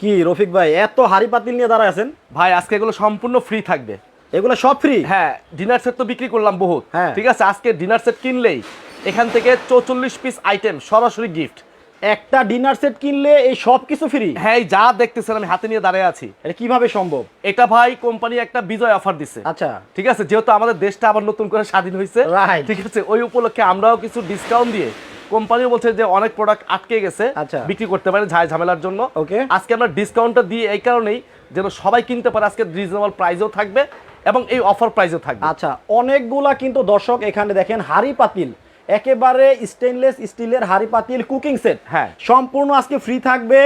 কি রফিক ভাই এত হাড়ি পাতিল নিয়ে দাঁড়ায় আছেন? ভাই আজকে এগুলো সম্পূর্ণ ফ্রি থাকবে। এগুলো সব ফ্রি হ্যাঁ ডিনার সেট তো বিক্রি করলাম বহুত। হ্যাঁ। ঠিক আছে আজকে ডিনার সেট কিনলেই এখান থেকে চৌচল্লিশ পিস আইটেম সরাসরি গিফট একটা ডিনার সেট কিনলে এই সব কিছু ফ্রি হ্যাঁ যা দেখতেছেন আমি হাতে নিয়ে দাঁড়িয়ে আছি। এটা কীভাবে সম্ভব? এটা ভাই কোম্পানি একটা বিজয় অফার দিছে। আচ্ছা। ঠিক আছে যেহেতু আমাদের দেশটা আবার নতুন করে স্বাধীন হয়েছে. ঠিক আছে ওই উপলক্ষে আমরাও কিছু ডিসকাউন্ট দিয়ে কোম্পানিও বলছে যে অনেক প্রোডাক্ট আটকে গেছে আচ্ছা। বিক্রি করতে পারে ঝাই ঝামেলার জন্য Okay. আজকে আমরা ডিসকাউন্টটা দিয়ে এই কারণেই যেন সবাই কিনতে পারে আজকে রিজনেবল প্রাইসও থাকবে এবং এই অফার প্রাইসও থাকবে আচ্ছা অনেকগুলা কিন্তু দর্শক এখানে দেখেন হাড়ি পাতিল একেবারে স্টেনলেস স্টিলের হাড়ি পাতিল কুকিং সেট হ্যাঁ। সম্পূর্ণ আজকে ফ্রি থাকবে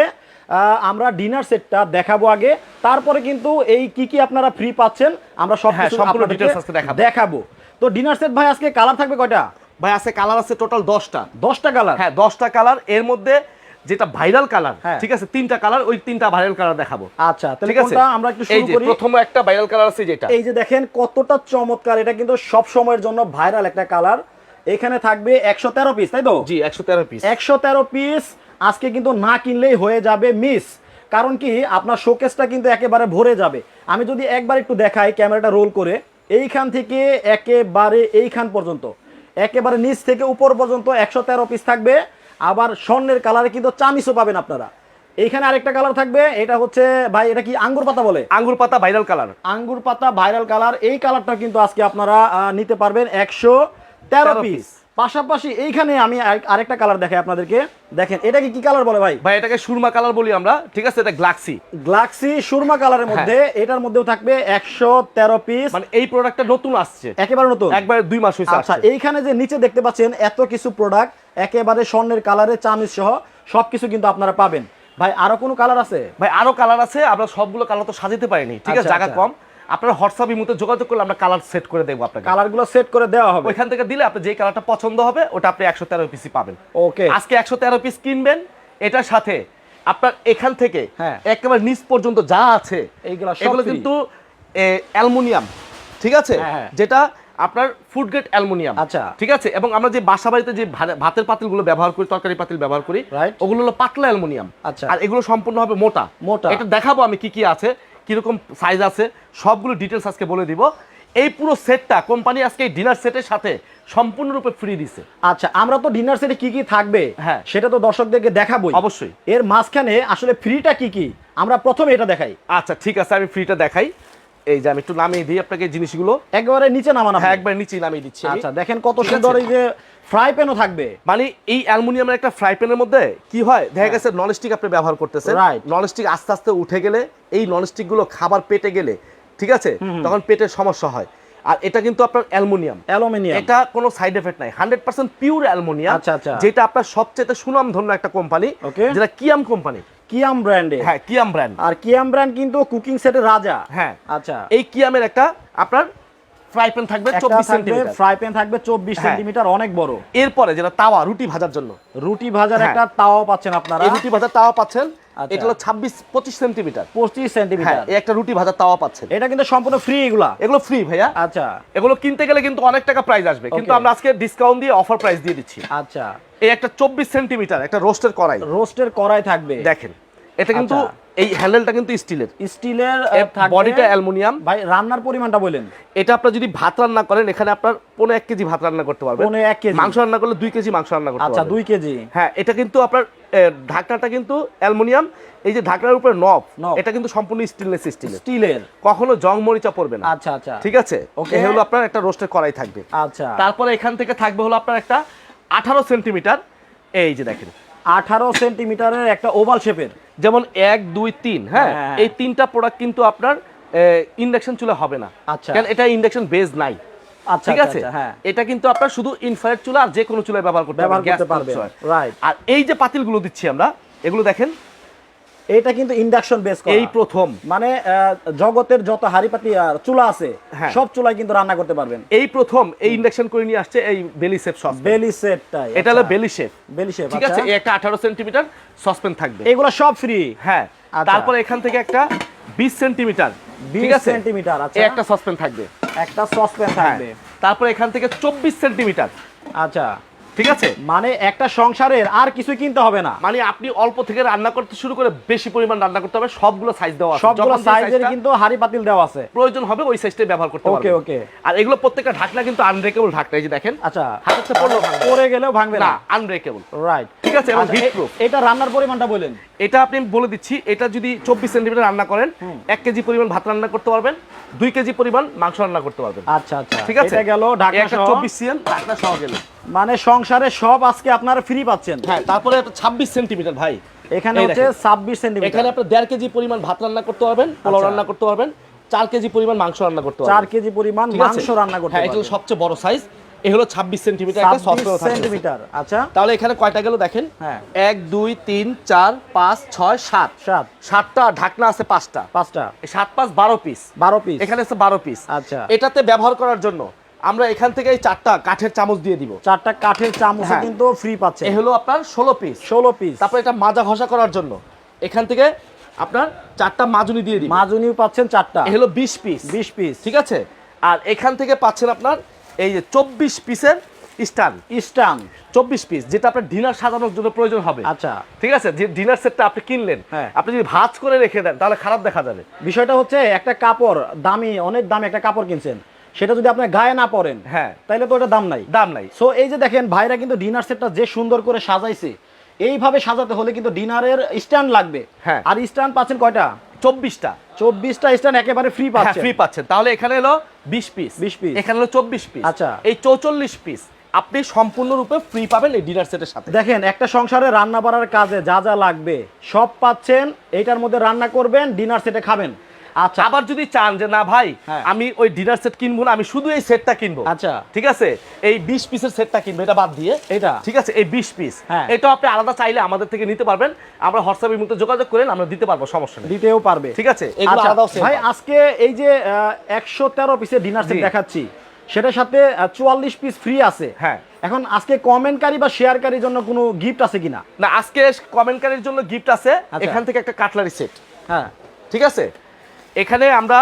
আমরা ডিনার সেটটা দেখাবো আগে তারপরে কিন্তু এই কি কি আপনারা ফ্রি পাচ্ছেন আমরা সব হ্যাঁ, সম্পূর্ণ details আজকে দেখাবো। দেখাবো তো ডিনার সেট ভাই আজকে কালার থাকবে কয়টা ভাই আছে কালার আছে টোটাল দশটা। দশটা কালার হ্যাঁ দশটা কালারের মধ্যে যেটা ভাইরাল কালার হ্যাঁ। ঠিক আছে তিনটা কালার ওই তিনটা ভাইরাল কালার দেখাবো। আচ্ছা তাহলে ঠিক আছে? কোনটা আমরা একটু শুরু করি? প্রথম একটা ভাইরাল কালার আছে যেটা। এই যে দেখেন কতটা চমৎকার এটা কিন্তু সব সময়ের জন্য ভাইরাল একটা কালার এখানে থাকবে একশো তেরো পিস তাই তো? জি একশো তেরো পিস একশো তেরো পিস আজকে কিন্তু না কিনলেই হয়ে যাবে মিস কারণ কি আপনার শোকেসটা কিন্তু একেবারে ভরে যাবে। আমি যদি একবার একটু দেখাই ক্যামেরাটা রোল করে এইখান থেকে একেবারে এইখান পর্যন্ত। একেবারে নিচ থেকে উপর পর্যন্ত একশো তেরো পিস থাকবে। আবার স্বর্ণের কালারে কিন্তু চামিসও পাবেন আপনারা। এইখানে আরেকটা কালার থাকবে এটা হচ্ছে ভাই এটা কি আঙ্গুর পাতা বলে? আঙ্গুর পাতা ভাইরাল কালার আঙ্গুর পাতা ভাইরাল কালার এই কালারটা কিন্তু আজকে আপনারা আহ, নিতে পারবেন একশো তেরো পিস। পাশাপাশি এইখানে আমি আরেকটা কালার দেখাই আপনাদেরকে। দেখেন এটা কি কালার বলে ভাই? ভাই এটাকে সুরমা কালার বলি আমরা ঠিক আছে? এটা গ্লাক্সি গ্লাক্সি সুরমা কালারের মধ্যে এটার মধ্যেও থাকবে একশো তেরো পিস মানে এই প্রোডাক্টটা নতুন আসছে। একেবারে নতুন। একবার দুই মাস হয়েছে আচ্ছা এইখানে যে নিচে দেখতে পাচ্ছেন এত কিছু প্রোডাক্ট একেবারে স্বর্ণের কালারে চামিজ সহ সবকিছু কিন্তু আপনারা পাবেন। ভাই আরও কোনো কালার আছে? ভাই আরও কালার আছে আমরা সবগুলো কালার তো সাজাতে পারিনি ঠিক আছে? আচ্ছা, জায়গা আচ্ছা। কম। আপনার হোয়াটসঅ্যাপ ইমুতে যোগাযোগ করলে আমরা কালার সেট করে দেবো আপনাকে কালারগুলো সেট করে দেওয়া হবে ওইখান থেকে দিলে আপনি যে কালারটা পছন্দ হবে ওটা আপনি একশো তেরো পিসই পাবেন ওকে আজকে একশো তেরো পিস কিনবেন এটার সাথে আপনার এখান থেকে হ্যাঁ। একেবারে নিচ পর্যন্ত যা আছে এইগুলা এগুলো কিন্তু অ্যালুমিনিয়াম ঠিক আছে হ্যাঁ, হ্যাঁ। যেটা আপনার ফুড গ্রেড অ্যালুমিনিয়াম আচ্ছা। ঠিক আছে এবং আমরা যে বাসা বাড়িতে যে ভাতের পাতিলগুলো ব্যবহার করি তরকারি পাতিল ব্যবহার করি. ওগুলো হলো পাতলা অ্যালুমিনিয়াম আচ্ছা। আর এগুলো সম্পূর্ণ হবে মোটা মোটা। এটা দেখাবো আমি কি কি আছে কীরকম সাইজ আছে সবগুলো ডিটেলস আজকে বলে দিব। এই পুরো সেটটা কোম্পানি আজকে ডিনার সেটের সাথে সম্পূর্ণরূপে ফ্রি দিছে। আচ্ছা আমরা তো ডিনার সেটে কি কি থাকবে হ্যাঁ। সেটা তো দর্শকদেরকে দেখাবোই। অবশ্যই। এর মাঝখানে আসলে ফ্রিটা কি কি আমরা প্রথমে এটা দেখাই। আচ্ছা ঠিক আছে আমি ফ্রিটা দেখাই। এই যে আমি একটু নামিয়ে দিই আপনাকে জিনিসগুলো। একবারে নিচে নামানো। হ্যাঁ একবার নিচে নামিয়ে দিচ্ছি আচ্ছা দেখেন কত সুন্দর এই যে ফ্রাই প্যানও থাকবে। মানে এই অ্যালুমিনিয়ামের একটা ফ্রাই প্যানের মধ্যে কি হয়? দেখা গেছে ননস্টিক আপনি ব্যবহার করতেছেন। হ্যাঁ। ননস্টিক আস্তে আস্তে উঠে গেলে এই ননস্টিকগুলো খাবার পেটে গেলে ঠিক আছে? তখন পেটের সমস্যা হয়। আর এটা কিন্তু আপনার অ্যালুমিনিয়াম। অ্যালুমিনিয়াম। এটা কোনো সাইড এফেক্ট নাই। হান্ড্রেড পার্সেন্ট পিওর অ্যালুমিনিয়াম আচ্ছা, আচ্ছা। যেটা আপনার সবচেয়ে সুনাম ধন্য একটা কোম্পানি. যেটা কিয়াম কোম্পানি। কিয়াম ব্র্যান্ডে। হ্যাঁ কিয়াম ব্র্যান্ড। আর কিয়াম ব্র্যান্ড কিন্তু কুকিং সেটের রাজা। হ্যাঁ। আচ্ছা। এই কিয়ামের একটা আপনার ফ্রাই প্যান থাকবে ফ্রাই প্যান থাকবে হ্যাঁ। অনেক বড়। এরপরে যেটা তাওয়া রুটি ভাজার জন্য। রুটি ভাজার হ্যাঁ। একটা তাওয়া পাচ্ছেন আপনারা। এই রুটি ভাজার তাওয়া পাচ্ছেন। এটা হলো একটা রুটি ভাজার তাওয়া পাচ্ছেন। এটা কিন্তু সম্পূর্ণ ফ্রি এগুলা। এগুলো ফ্রি ভাইয়া। আচ্ছা। এগুলো কিনতে গেলে কিন্তু অনেক টাকা প্রাইস আসবে। কিন্তু আমরা আজকে ডিসকাউন্ট দিয়ে অফার প্রাইস দিয়ে দিচ্ছি। আচ্ছা। এই একটা চব্বিশ সেন্টিমিটার একটা রোস্টের কড়াই। রোস্টের কড়াই থাকবে। দেখেন এটা কিন্তু আচ্ছা। এই হ্যান্ডেলটা কিন্তু স্টিলের। স্টিলের বডিটা অ্যালুমিনিয়াম। ভাই রান্নার পরিমাণটা বলেন। এটা আপনার যদি ভাত রান্না করেন এখানে আপনার পনেরো এক কেজি ভাত রান্না করতে পারবেন। পনেরো এক কেজি। মাংস রান্না করলে দুই কেজি মাংস রান্না করতে আচ্ছা দুই কেজি। হ্যাঁ এটা কিন্তু আপনার ঢাকনাটা কিন্তু অ্যালুমিনিয়াম। এই যে ঢাকনার উপরে নব। এটা কিন্তু সম্পূর্ণ স্টেনলেস স্টিলের। স্টিলের। কখনো জং মরিচা পড়বে না। আচ্ছা আচ্ছা। ঠিক আছে. এই হলো আপনার একটা রোস্টের কড়াই থাকবে। আচ্ছা। তারপরে এখান থেকে থাকবে হলো আপনার একটা আঠারো সেন্টিমিটার। এই যে দেখেন। আঠারো সেন্টিমিটারের একটা ওভাল শেপের। যেমন এক দুই তিন হ্যাঁ? হ্যাঁ। এই তিনটা প্রোডাক্ট কিন্তু আপনার ইন্ডাকশন চুলা হবে না। আচ্ছা। কারণ এটা ইন্ডাকশন বেজ নাই। আচ্ছা ঠিক আচ্ছা, আছে? আচ্ছা, হ্যাঁ। এটা কিন্তু আপনার শুধু ইনফ্রারেড চুলা আর যে কোনো চুলায় ব্যবহার করতে ব্যবহার করতে পারবেন। রাইট আর এই যে পাতিলগুলো দিচ্ছি আমরা এগুলো দেখেন এটা কিন্তু ইন্ডাকশন বেস এই প্রথম। মানে জগতের যত হাড়িপাতি আর চুলা আছে হ্যাঁ। সব চুলায় কিন্তু রান্না করতে পারবেন। এই প্রথম এই ইন্ডাকশন করে নিয়ে আসছে এই বেলি শেপ সস বেলি সেটটাই এটা হলো বেলি শেপ বেলি শেপ ঠিক আছে এই একটা আঠারো সেন্টিমিটার সসপেন থাকবে। এগুলো সব ফ্রি হ্যাঁ আচ্ছা। তারপরে এখান থেকে একটা বিশ সেন্টিমিটার ঠিক 20 আছে? সেন্টিমিটার আচ্ছা। একটা সসপেন থাকবে। একটা সসপ্যান হ্যাঁ থাকবে। তারপরে এখান থেকে চব্বিশ সেন্টিমিটার আচ্ছা। ঠিক আছে? মানে একটা সংসারের আর কিছু কিনতে হবে না। মানে আপনি অল্প থেকে রান্না করতে শুরু করে বেশি পরিমাণ রান্না করতে হবে সবগুলো সাইজ দেওয়া আছে। সবগুলো সাইজের কিন্তু হাড়ি পাতিল দেওয়া আছে। প্রয়োজন হবে ওই সাইজটাই ব্যবহার করতে ওকে পারবেন। ওকে আর এগুলো প্রত্যেকটা ঢাকনা কিন্তু আনব্রেকেবল ঢাকনা এই যে দেখেন। আচ্ছা পড়লেও ভাঙবে। না। গেলেও ভাঙবে না। আনব্রেকেবল রাইট ঠিক আছে এবং হিট প্রুফ এটা রান্নার পরিমাণটা বলেন। এটা আপনি বলে দিচ্ছি এটা যদি চব্বিশ সেন্টিমিটার রান্না করেন এক কেজি পরিমাণ ভাত রান্না করতে পারবেন দুই কেজি পরিমাণ মাংস রান্না করতে পারবেন। আচ্ছা আচ্ছা। ঠিক আছে? এটা গেল ঢাকনা সহ। চব্বিশ সিএম ঢাকনা সহ গেল। মানে সংসারে সব আজকে আপনারা ফ্রি পাচ্ছেন। হ্যাঁ তারপরে ছাব্বিশ সেন্টিমিটার ভাই। এখানে হচ্ছে ছাব্বিশ সেন্টিমিটার এখানে আপনি দেড় কেজি পরিমাণ ভাত রান্না করতে পারবেন পোলাও আচ্ছা। রান্না করতে পারবেন চার কেজি পরিমাণ মাংস রান্না করতে পারবেন। চার কেজি পরিমাণ মাংস রান্না করতে হ্যাঁ এটা সবচেয়ে বড় সাইজ সেন্টিমিটার একটা ছাব্বিশ সেন্টিমিটার আচ্ছা। তাহলে এখানে কয়টা গেল দেখেন? হ্যাঁ। এক দুই তিন চার পাঁচ ছয় সাত। সাত। সাতটা ঢাকনা আছে পাঁচটা। পাঁচটা। এই সাত পাঁচ বারো পিস বারো পিস এখানে আছে বারো পিস আচ্ছা। এটাতে ব্যবহার করার জন্য আমরা এখান থেকে এই চারটা কাঠের চামচ দিয়ে দিব। চারটা কাঠের চামচ হ্যাঁ। কিন্তু ফ্রি পাচ্ছে। এ হলো আপনার ষোলো পিস ষোলো পিস তারপর এটা মাজা ঘষা করার জন্য। এখান থেকে আপনার চারটা মাজুনি দিয়ে দিব। মাজুনিও পাচ্ছেন চারটা। এ হলো বিশ পিস বিশ পিস ঠিক আছে? আর এখান থেকে পাচ্ছেন আপনার এই যে চব্বিশ পিসের স্টান। স্টান। চব্বিশ পিস যেটা আপনার ডিনার সাজানোর জন্য প্রয়োজন হবে। আচ্ছা। ঠিক আছে? যে ডিনার সেটটা আপনি কিনলেন হ্যাঁ। আপনি যদি ভাঁজ করে রেখে দেন তাহলে খারাপ দেখা যাবে। বিষয়টা হচ্ছে একটা কাপড় দামি অনেক দামি একটা কাপড় কিনছেন। সেটা যদি আপনার গায়ে না পরেন হ্যাঁ। তাহলে তো ওটা দাম নাই। দাম নাই। সো এই যে দেখেন ভাইরা কিন্তু ডিনার সেটটা যে সুন্দর করে সাজাইছে এইভাবে সাজাতে হলে কিন্তু ডিনারের স্ট্যান্ড লাগবে। হ্যাঁ। আর স্ট্যান্ড পাচ্ছেন কয়টা? চব্বিশটা। চব্বিশটা স্ট্যান্ড একেবারে ফ্রি হ্যাঁ পাচ্ছেন। ফ্রি পাচ্ছেন। তাহলে এখানে এলো বিশ পিস বিশ পিস এখানে হলো চব্বিশ পিস আচ্ছা। এই চৌচল্লিশ পিস আপনি সম্পূর্ণরূপে ফ্রি পাবেন এই ডিনার সেটের সাথে। দেখেন একটা সংসারে রান্না বাড়ার কাজে যা যা লাগবে সব পাচ্ছেন। এটার মধ্যে রান্না করবেন ডিনার সেটে খাবেন। আচ্ছা। আবার যদি চান যে না ভাই হ্যাঁ। আমি ওই ডিনার সেট কিনবো না আমি শুধু এই সেটটা কিনবো। আচ্ছা। ঠিক আছে? এই বিশ পিসের সেটটা কিনবো এটা বাদ দিয়ে। এটা? ঠিক আছে? এই বিশ পিস হ্যাঁ। এটা আপনি আলাদা চাইলে আমাদের থেকে নিতে পারবেন। আমরা হোয়াটসঅ্যাপের মধ্যে যোগাযোগ করেন আমরা দিতে পারব সমস্যা নেই। দিতেও পারবে। ঠিক আছে? এগুলো আচ্ছা, ভাই আজকে এই যে একশো তেরো পিসের ডিনার সেট দেখাচ্ছি সেটার সাথে চুয়াল্লিশ পিস ফ্রি আছে। হ্যাঁ। এখন আজকে কমেন্টকারী বা শেয়ারকারীর জন্য কোনো গিফট আছে কিনা? না আজকে কমেন্টকারীর জন্য গিফট আছে। আচ্ছা। এখান থেকে একটা কাটলারি সেট হ্যাঁ। ঠিক আছে? এখানে আমরা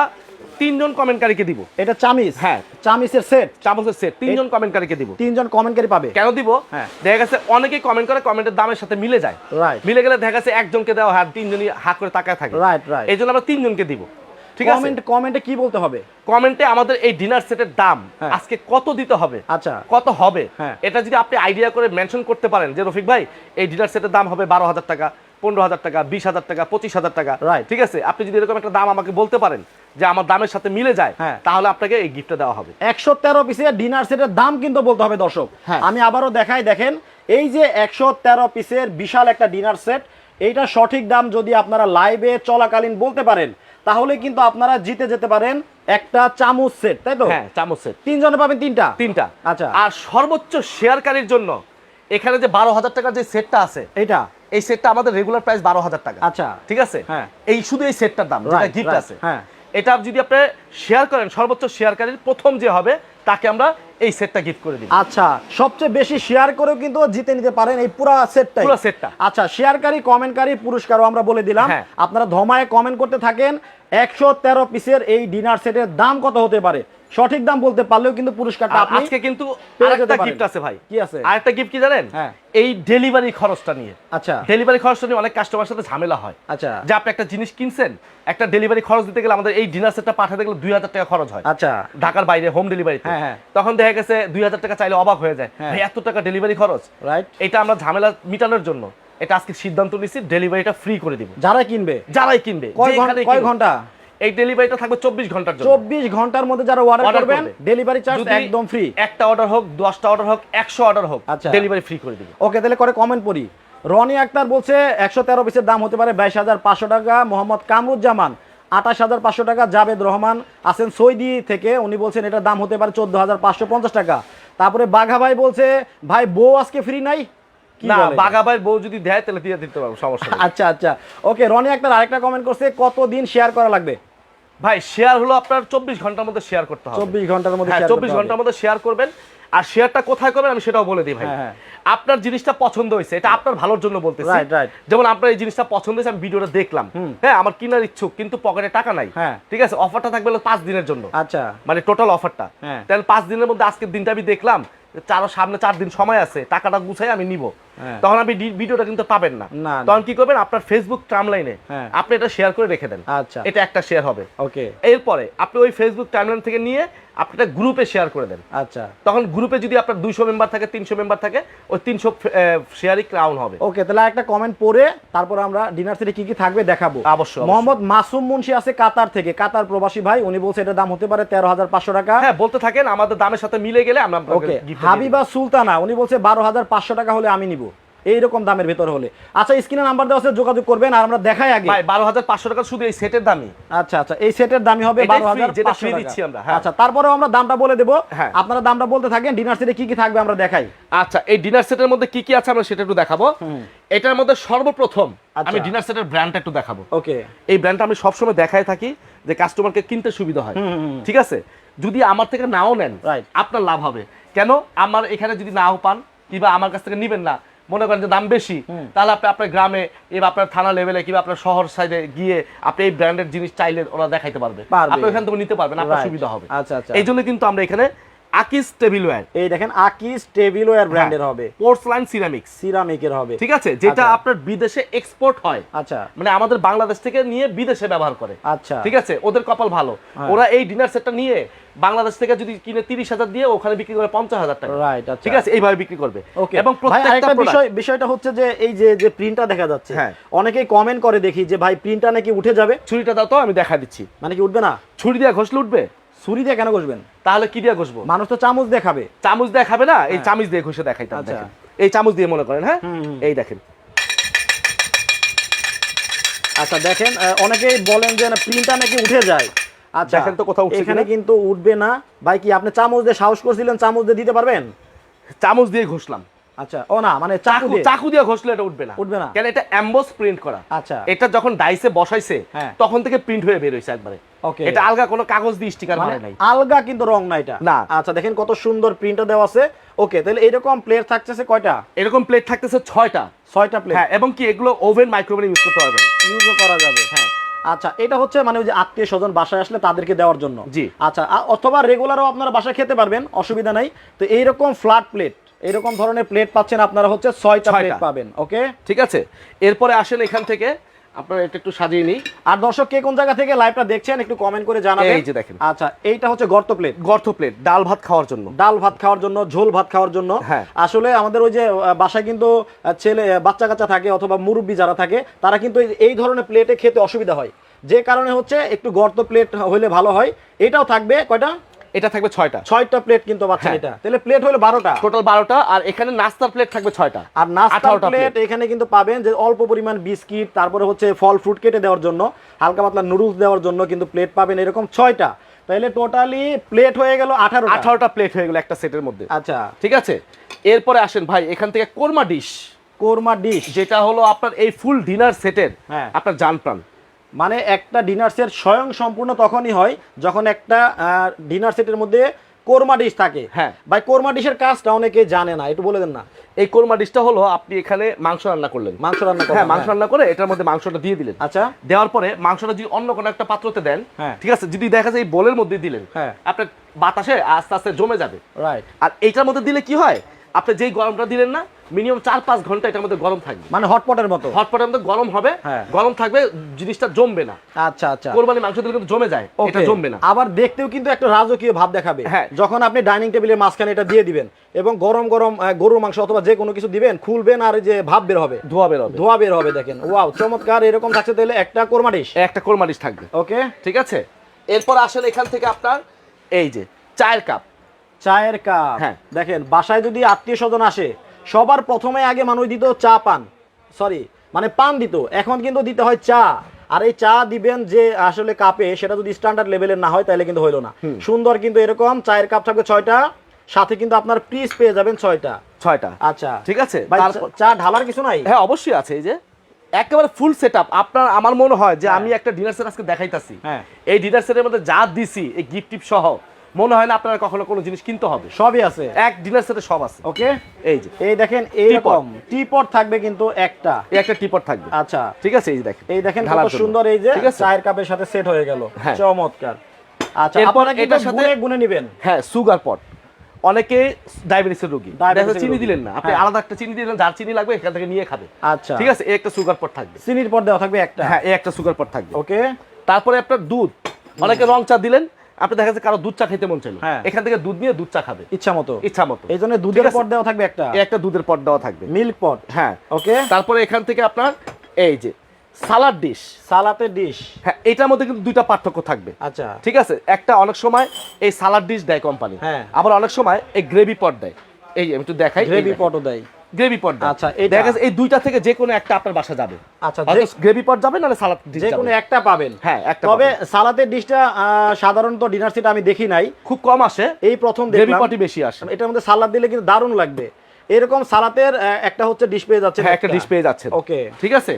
তিনজন কমেন্টকারীকে দিব। এটা চামিস হ্যাঁ। চামিসের সেট চামচের সেট তিনজন কমেন্টকারীকে দিব। তিনজন কমেন্টকারী পাবে। কেন দিব? হ্যাঁ। দেখা গেছে অনেকেই কমেন্ট করে কমেন্টের দামের সাথে মিলে যায়। Right. মিলে গেলে দেখা গেছে একজনকে দেওয়া হয় আর তিনজনই হাত করে তাকায় থাকে। Right, right. এই জন্য আমরা তিনজনকে দিব। ঠিক আছে? কমেন্ট কমেন্টে কি বলতে হবে? কমেন্টে আমাদের এই ডিনার সেটের দাম হ্যাঁ। আজকে কত দিতে হবে? আচ্ছা। কত হবে? হ্যাঁ। এটা যদি আপনি আইডিয়া করে মেনশন করতে পারেন যে রফিক ভাই এই ডিনার সেটের দাম হবে বারো হাজার টাকা। পনেরো হাজার টাকা বিশ হাজার টাকা পঁচিশ হাজার টাকা. ঠিক আছে? আপনি যদি এরকম একটা দাম আমাকে বলতে পারেন যে আমার দামের সাথে মিলে যায় হ্যাঁ। তাহলে আপনাকে এই গিফটটা দেওয়া হবে। একশো তেরো পিসের ডিনার সেটের দাম কিন্তু বলতে হবে দর্শক। হ্যাঁ। আমি আবারও দেখাই দেখেন এই যে একশো তেরো পিসের বিশাল একটা ডিনার সেট এইটা সঠিক দাম যদি আপনারা লাইভে চলাকালীন বলতে পারেন তাহলে কিন্তু আপনারা জিতে যেতে পারেন একটা চামচ সেট তাই তো? হ্যাঁ চামচ সেট তিনজনে পাবেন তিনটা? তিনটা। আচ্ছা। আর সর্বোচ্চ শেয়ারকারীর জন্য এখানে যে বারো হাজার টাকার যে সেটটা আছে এইটা? এই সেটটা আমাদের রেগুলার প্রাইস বারো হাজার টাকা আচ্ছা। ঠিক আছে হ্যাঁ। এই শুধু এই সেটটার দাম যেটা গিফট আছে হ্যাঁ। এটা যদি আপনি শেয়ার করেন সর্বোচ্চ শেয়ারকারীর প্রথম যে হবে তাকে আমরা এই সেটটা গিফট করে দিই আচ্ছা সবচেয়ে বেশি শেয়ার করেও কিন্তু জিতে নিতে পারেন এই পুরো সেটটাই পুরো সেটটা। আচ্ছা শেয়ারকারী কমেন্টকারী পুরস্কারও আমরা বলে দিলাম হ্যাঁ। আপনারা ধমায় কমেন্ট করতে থাকেন একশো তেরো পিসের এই ডিনার সেটের দাম কত হতে পারে সঠিক দাম বলতে পারলেও কিন্তু পুরস্কারটা আপনি আজকে কিন্তু আরেকটা গিফট আছে ভাই। কি আছে? আরেকটা গিফট কি জানেন? হ্যাঁ। এই ডেলিভারি খরচটা নিয়ে। আচ্ছা। ডেলিভারি খরচটা নিয়ে অনেক কাস্টমার সাথে ঝামেলা হয়। আচ্ছা। যে আপনি একটা জিনিস কিনছেন একটা ডেলিভারি খরচ দিতে গেলে আমাদের এই ডিনার সেটটা পাঠাতে গেলে দুই হাজার টাকা খরচ হয়। আচ্ছা। ঢাকার বাইরে হোম ডেলিভারি হ্যাঁ, হ্যাঁ। তখন দেখা গেছে দুই হাজার টাকা চাইলে অবাক হয়ে যায়। হ্যাঁ। ভাই এত টাকা ডেলিভারি খরচ। রাইট এটা আমরা ঝামেলা মিটানোর জন্য। এটা আজকে সিদ্ধান্ত নিচ্ছি ডেলিভারিটা ফ্রি করে দিব। যারা কিনবে। যারাই কিনবে কয়। ঘণ্টা? এই ডেলিভারিটা থাকবে চব্বিশ ঘণ্টার জন্য। চব্বিশ ঘণ্টার মধ্যে যারা অর্ডার করবেন ডেলিভারি চার্জ একদম ফ্রি একটা অর্ডার হোক দশটা অর্ডার হোক একশো অর্ডার হোক আচ্ছা। ডেলিভারি ফ্রি করে দিব। ওকে তাহলে করে কমেন্ট পড়ি। রনি আক্তার বলছে একশো তেরো পিসের দাম হতে পারে বাইশ হাজার পাঁচশো টাকা। মোহাম্মদ কামরুজ্জামান আঠাশ হাজার পাঁচশো টাকা। জাভেদ রহমান আছেন সৌদি থেকে। উনি বলছেন এটার দাম হতে পারে চোদ্দ হাজার পাঁচশো পঞ্চাশ টাকা। তারপরে বাঘা ভাই বলছে ভাই বউ আজকে ফ্রি নাই? না বলে? বাগাবাইয়ের বউ যদি দেয় তাহলে দিয়ে দিতে পারব সমস্যা আচ্ছা আচ্ছা। ওকে রনি আক্তার আরেকটা কমেন্ট করছে কতদিন শেয়ার করা লাগবে? ভাই শেয়ার হলো আপনার চব্বিশ ঘণ্টার মধ্যে শেয়ার করতে হবে। চব্বিশ ঘণ্টার মধ্যে হ্যাঁ চব্বিশ ঘণ্টার মধ্যে শেয়ার করবেন। আর শেয়ারটা কোথায় করবেন আমি সেটাও বলে দিই ভাই। হ্যাঁ, হ্যাঁ। আপনার জিনিসটা পছন্দ হয়েছে এটা আপনার ভালোর জন্য বলতেছি। Right. যেমন আপনার এই জিনিসটা পছন্দ হয়েছে আমি ভিডিওটা দেখলাম। হ্যাঁ আমার কেনার ইচ্ছুক কিন্তু পকেটে টাকা নাই। ঠিক আছে অফারটা থাকবে পাঁচ দিনের জন্য। আচ্ছা। মানে টোটাল অফারটা। তাহলে পাঁচ দিনের মধ্যে আজকের দিনটা আমি দেখলাম। চার সামনে চার দিন সময় আছে টাকাটা গুছাই আমি নিব। হ্যাঁ। তখন আপনি ভিডিওটা কিন্তু পাবেন না। তখন কি করবেন? আপনার ফেসবুক টাইমলাইনে হ্যাঁ। আপনি এটা শেয়ার করে রেখে দেন। আচ্ছা। এটা একটা শেয়ার হবে। ওকে। এরপরে আপনি ওই ফেসবুক টাইমলাইন থেকে নিয়ে আপনি একটা গ্রুপে শেয়ার করে দেন। আচ্ছা। তখন গ্রুপে যদি আপনার দুইশো মেম্বার থাকে তিনশো মেম্বার থাকে ওই তিনশো শেয়ারই ক্রাউন হবে। ওকে তাহলে একটা কমেন্ট পড়ে তারপর আমরা ডিনার সেটে কি কি থাকবে দেখাবো। অবশ্যই। মোহাম্মদ মাসুম মুন্সি আছে কাতার থেকে। কাতার প্রবাসী ভাই উনি বলছে এটার দাম হতে পারে তেরো হাজার পাঁচশো টাকা। হ্যাঁ বলতে থাকেন আমাদের দামের সাথে মিলে গেলে আমরা ওকে। হাবিবা সুলতানা উনি বলছে বারো হাজার পাঁচশো টাকা হলে আমি নিব। এইরকম দামের ভেতর হলে। আচ্ছা স্ক্রিনে নাম্বার দেওয়া আছে যোগাযোগ করবেন আর আমরা দেখাই আগে। ভাই বারো হাজার পাঁচশো টাকা শুধু এই সেটের দামই। আচ্ছা আচ্ছা এই সেটের দামই হবে বারো হাজার যেটা পাঁচশো দিচ্ছি আমরা, হ্যাঁ। আচ্ছা তারপরেও আমরা দামটা বলে দেবো। হ্যাঁ। আপনারা দামটা বলতে থাকেন ডিনার সেটে কি কি থাকবে আমরা দেখাই। আচ্ছা এই ডিনার সেটের মধ্যে কি কি আছে আমরা সেটা একটু দেখাবো। এটার মধ্যে সর্বপ্রথম। আমি ডিনার সেটের ব্র্যান্ডটা একটু দেখাবো। ওকে। এই ব্র্যান্ডটা আমি সবসময় দেখাই থাকি যে কাস্টমারকে কিনতে সুবিধা হয়। ঠিক আছে? যদি আমার থেকে নাও নেন. আপনার লাভ হবে। কেন আমার এখানে যদি নাও পান কিংবা আমার কাছ থেকে নিবেন না মনে করেন যে দাম বেশি তাহলে আপনি আপনার গ্রামে এবার আপনার থানা লেভেলে কিংবা আপনার শহর সাইডে গিয়ে আপনি এই ব্র্যান্ডের জিনিস চাইলে ওরা দেখাইতে পারবে পারবে। আপনি ওখান থেকে নিতে পারবেন আপনার সুবিধা হবে আচ্ছা, আচ্ছা। এই জন্য কিন্তু আমরা এখানে আকিস টেবিল ওয়্যার এই দেখেন আকিস টেবিলওয়্যার। ব্র্যান্ডের হবে। পোর্সলাইন সিরামিক্স সিরামিকের হবে। ঠিক আছে? যেটা আচ্ছা। আপনার বিদেশে এক্সপোর্ট হয়। আচ্ছা। মানে আমাদের বাংলাদেশ থেকে নিয়ে বিদেশে ব্যবহার করে। আচ্ছা। ঠিক আছে? ওদের কপাল ভালো। হ্যাঁ। ওরা এই ডিনার সেটটা নিয়ে বাংলাদেশ থেকে যদি কিনে তিরিশ হাজার দিয়ে ওখানে বিক্রি করে পঞ্চাশ হাজার টাকা। রাইট আচ্ছা। ঠিক আছে? এইভাবে বিক্রি করবে। এবং প্রত্যেকটা বিষয় বিষয়টা হচ্ছে যে এই যে যে প্রিন্টটা দেখা যাচ্ছে হ্যাঁ। অনেকেই কমেন্ট করে দেখি যে ভাই প্রিন্টটা নাকি উঠে যাবে? ছুরিটা দাও তো আমি দেখা দিচ্ছি। মানে কি উঠবে না? ছুরি দিয়ে ঘষলে উঠবে? ছুরি দিয়ে কেন ঘষবেন? তাহলে কি দিয়ে ঘষবো? মানুষ তো চামচ দেখাবে চামচ দেখাবে না? এই হ্যাঁ। চামচ দিয়ে ঘষে দেখাইতাম আচ্ছা। দেখেন। এই চামচ দিয়ে মনে করেন হ্যাঁ। এই দেখেন। আচ্ছা দেখেন অনেকেই বলেন যে প্রিন্টটা নাকি উঠে যায়। আচ্ছা দেখেন তো কোথাও এখানে কিন্তু উঠবে না। ভাই কি আপনি চামচ দিয়ে সাহস করছিলেন? চামচ দিয়ে দিতে পারবেন? চামচ দিয়ে ঘষলাম। আচ্ছা ও না মানে চাকু চাকু দিয়ে? চাকু দিয়ে ঘষলে এটা উঠবে না। উঠবে না? কেন এটা অ্যাম্বোস প্রিন্ট করা। আচ্ছা। এটা যখন ডাইসে বসাইছে হ্যাঁ। তখন থেকে প্রিন্ট হয়ে বের হয়েছে একবারে। এটা আলগা কোনো কাগজ দিয়ে স্টিকার মানে নাই। আলগা কিন্তু রং না এটা। না। আচ্ছা দেখেন কত সুন্দর প্রিন্টটা দেওয়া আছে। ওকে তাহলে এরকম প্লেট থাকতেছে কয়টা? এরকম প্লেট থাকতেছে ছয়টা। ছয়টা প্লেট হ্যাঁ এবং কি এগুলো ওভেন মাইক্রোওভেন ইউজ করতে পারবেন। ইউজও করা যাবে হ্যাঁ। আচ্ছা এটা হচ্ছে মানে ওই যে আত্মীয় স্বজন বাসায় আসলে তাদেরকে দেওয়ার জন্য। জি। আচ্ছা অথবা রেগুলারও আপনারা বাসায় খেতে পারবেন অসুবিধা নাই। তো এইরকম ফ্ল্যাট প্লেট এরকম ধরনের প্লেট পাচ্ছেন আপনারা হচ্ছে ছয়টা। প্লেট পাবেন ওকে ঠিক আছে? এরপরে আসেন এখান থেকে আপনারা এটা একটু সাজিয়ে নিই। আর দর্শক কে কোন জায়গা থেকে লাইভটা দেখছেন একটু কমেন্ট করে জানাবেন। এই যে দেখেন। আচ্ছা এইটা হচ্ছে গর্ত প্লেট গর্ত প্লেট ডাল ভাত খাওয়ার জন্য। ডাল ভাত খাওয়ার জন্য ঝোল ভাত খাওয়ার জন্য। হ্যাঁ। আসলে আমাদের ওই যে বাসায় কিন্তু ছেলে বাচ্চা কাচ্চা থাকে অথবা মুরব্বী যারা থাকে তারা কিন্তু এই- এই ধরনের প্লেটে খেতে অসুবিধা হয়। যে কারণে হচ্ছে একটু গর্ত প্লেট হলে ভালো হয়। এটাও থাকবে কয়টা? এটা থাকবে ছয়টা। ছয়টা প্লেট কিন্তু পাচ্ছেন হ্যাঁ। এটা। তাহলে প্লেট হলো বারোটা। টোটাল বারোটা আর এখানে নাস্তার প্লেট থাকবে ছয়টা। আর নাস্তার প্লেট এখানে কিন্তু পাবেন যে অল্প পরিমাণ বিস্কিট তারপরে হচ্ছে ফল ফ্রুট কেটে দেওয়ার জন্য হালকা পাতলা নুডলস দেওয়ার জন্য কিন্তু প্লেট পাবেন এরকম ছয়টা। তাহলে টোটালি প্লেট হয়ে গেল আঠারো আঠারোটা প্লেট হয়ে গেল একটা সেটের মধ্যে। আচ্ছা। ঠিক আছে? এরপরে আসেন ভাই এখান থেকে কোরমা ডিশ কোরমা ডিশ যেটা হলো আপনার এই ফুল ডিনার সেটের হ্যাঁ। আপনার জান প্রাণ মানে একটা ডিনার সেট স্বয়ং সম্পূর্ণ তখনই হয় যখন একটা ডিনার সেটের মধ্যে কোরমা ডিশ থাকে হ্যাঁ। ভাই কোরমা ডিশের কাজটা অনেকে জানে না একটু বলে দেন না এই কোরমা ডিশটা হলো আপনি এখানে মাংস রান্না করলেন মাংস রান্না করা, হ্যাঁ মাংস হ্যাঁ। রান্না করে এটার মধ্যে মাংসটা দিয়ে দিলেন আচ্ছা দেওয়ার পরে মাংসটা যদি অন্য কোনো একটা পাত্রতে দেন হ্যাঁ। ঠিক আছে যদি দেখা যায় এই বোলের মধ্যে দিলেন হ্যাঁ। আপনার বাতাসে আস্তে আস্তে জমে যাবে রাইট আর এইটার মধ্যে দিলে কি হয় আপনি যেই গরমটা দিলেন না মিনিমাম চার পাঁচ ঘণ্টা এটার মধ্যে গরম থাকবে। মানে হটপটের মতো? হটপটের মধ্যে গরম হবে হ্যাঁ। গরম থাকবে জিনিসটা জমবে না। আচ্ছা আচ্ছা। কোরবানি মাংস দিলে কিন্তু জমে যায় এটা জমবে না। আবার দেখতেও কিন্তু একটা রাজকীয় ভাব দেখাবে। হ্যাঁ। যখন আপনি ডাইনিং টেবিলের মাঝখানে এটা দিয়ে দিবেন এবং গরম গরম গরুর মাংস অথবা যে কোনো কিছু দিবেন খুলবেন আর যে ভাব বের হবে। ধোয়া বের হবে। ধোয়া বের হবে দেখেন। ওয়াও চমৎকার এরকম থাকছে তাহলে একটা কোরমা ডিশ একটা কোরমা ডিশ থাকবে। ওকে ঠিক আছে? এরপর আসলে এখান থেকে আপনার এই যে চায়ের কাপ চায়ের কাপ। হ্যাঁ। দেখেন বাসায় যদি আত্মীয় স্বজন আসে সবার প্রথমে আগে মানুষ দিত চা পান। সরি মানে পান দিত। এখন কিন্তু দিতে হয় চা। আর এই চা দিবেন যে আসলে কাপে সেটা যদি স্ট্যান্ডার্ড লেভেলের না হয় তাহলে কিন্তু হইল না। সুন্দর কিন্তু এরকম চায়ের কাপ থাকবে ছয়টা। সাথে কিন্তু আপনার পিস পেয়ে যাবেন ছয়টা। ছয়টা। আচ্ছা। ঠিক আছে। চা ঢালার কিছু নাই? হ্যাঁ অবশ্যই আছে। এই যে একেবারে ফুল সেট আপ আপনার আমার মনে হয় যে আমি একটা ডিনার সেট আজকে দেখাইতাছি। হ্যাঁ। এই ডিনার সেটের মধ্যে যা দিছি এই গিফট টিপ সহ মনে হয় না আপনারা কখনো কোনো জিনিস কিনতে হবে। সবই আছে। এক ডিনার সেটে সব আছে। ওকে? এই যে। এই দেখেন এইরকম টিপট। থাকবে কিন্তু একটা। এই একটা টিপট থাকবে। আচ্ছা। ঠিক আছে এই দেখেন। এই দেখেন কত সুন্দর এই যে চায়ের কাপের সাথে সেট হয়ে গেল। হ্যাঁ। চমৎকার। আচ্ছা আপনারা কিন্তু এটার সাথে- গুনে নেবেন। হ্যাঁ সুগার পট। অনেকে ডায়াবেটিসের রোগী। এর চিনি দিলেন না। আপনি হ্যাঁ। আলাদা একটা চিনি দিলেন যার চিনি লাগবে এখান থেকে নিয়ে খাবে। আচ্ছা। ঠিক আছে এই একটা সুগার পট থাকবে। চিনির পর দেওয়া থাকবে একটা। হ্যাঁ এই একটা সুগার পট থাকবে। ওকে। তারপরে আপনার দুধ। অনেকে রং চা দিলেন আপনি দেখা যাচ্ছে কারও দুধ চা খেতে মন চাইলো হ্যাঁ। এখান থেকে দুধ নিয়ে দুধ চা খাবে। ইচ্ছা মতো। ইচ্ছা মতো। এই জন্য দুধের। পর দেওয়া থাকবে একটা। একটা দুধের পট দেওয়া থাকবে। Milk pot. হ্যাঁ। ওকে। তারপরে এখান থেকে আপনার এই যে সালাড ডিশ। সালাতের ডিশ। হ্যাঁ এটার মধ্যে কিন্তু দুইটা পার্থক্য থাকবে। আচ্ছা। ঠিক আছে? একটা অনেক সময় এই সালাড ডিশ দেয় কোম্পানি। হ্যাঁ। আবার অনেক সময় এই গ্রেভি পট দেয়। এই একটু দেখাই গ্রেভি পটও দেয়। গ্রেভি পট আচ্ছা, দেখা যাচ্ছে এই দুইটা থেকে যে কোনো একটা আপনার বাসা যাবে। আচ্ছা গ্রেভি পট যাবে নাহলে সালাদ যে কোনো একটা পাবেন। হ্যাঁ একটা তবে। সালাতের ডিশটা সাধারণত ডিনার সেট আমি দেখি নাই। খুব কম আসে। এই প্রথম গ্রেভি পটই বেশি আসে। এটার মধ্যে সালাদ দিলে কিন্তু দারুণ লাগবে। এরকম সালাতের একটা হচ্ছে ডিশ পেয়ে যাচ্ছে হ্যাঁ একটা ডিশ পেয়ে যাচ্ছেন। ওকে। ঠিক আছে?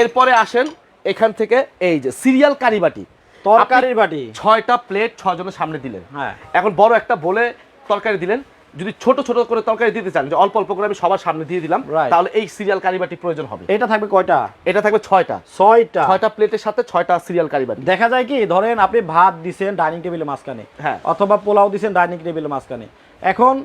এরপরে আসেন এখান থেকে এই যে সিরিয়াল কারি বাটি। তরকারির বাটি। ছয়টা প্লেট ছয় জনের সামনে দিলেন। হ্যাঁ। এখন বড় একটা বলে তরকারি দিলেন। যদি ছোট ছোট করে তরকারি দিতে চান যে অল্প অল্প করে আমি সবার সামনে দিয়ে দিলাম তাহলে এই সিরিয়াল কারি বাটি প্রয়োজন হবে। এটা থাকবে কয়টা? এটা থাকবে ছয়টা। ছয়টা। ছয়টা প্লেটের সাথে ছয়টা সিরিয়াল কারিবাটি। দেখা যায় কি ধরেন আপনি ভাত দিছেন ডাইনিং টেবিলের মাঝখানে হ্যাঁ। অথবা পোলাও দিছেন ডাইনিং টেবিলের মাঝখানে। এখন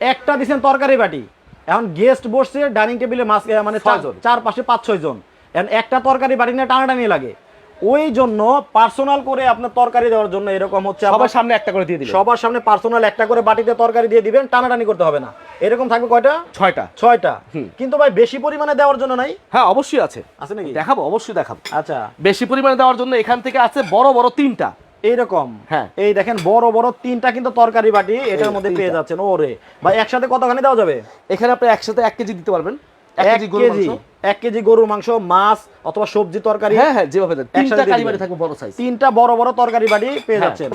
একটা দিছেন তরকারি বাটি এখন গেস্ট বসছে ডাইনিং টেবিলের মাঝ মানে চার- ছয়জন। চার পাঁচ ছয় জন এখন একটা তরকারি বাটি নিয়ে টানাটানি লাগে। ওই জন্য পার্সোনাল করে আপনার তরকারি দেওয়ার জন্য এরকম হচ্ছে সবার সামনে একটা করে দিয়ে দিলেন সবার সামনে পার্সোনাল একটা করে বাটিতে তরকারি দিয়ে দিবেন টানাটানি করতে হবে না। এরকম থাকবে কয়টা? ছয়টা। ছয়টা। কিন্তু ভাই বেশি পরিমাণে দেওয়ার জন্য নাই? হ্যাঁ অবশ্যই আছে। আছে নাকি? দেখাবো অবশ্যই দেখাবো। আচ্ছা। বেশি পরিমাণে দেওয়ার জন্য এখান থেকে আছে বড় বড় তিনটা। এইরকম? হ্যাঁ। এই দেখেন বড় বড় তিনটা কিন্তু তরকারি বাটি এটার মধ্যে পেয়ে। যাচ্ছেন। ওরে। ভাই একসাথে কতখানি দেওয়া যাবে? এখানে আপনি একসাথে এক কেজি দিতে পারবেন। এক কেজি গরুর মাংস। এক কেজি গরুর মাংস মাছ অথবা সবজি তরকারি হ্যাঁ হ্যাঁ যেভাবে তিনটা থাকবে বড় সাইজ তিনটা বড় বড় তরকারি বাটি পেয়ে হ্যাঁ। যাচ্ছেন।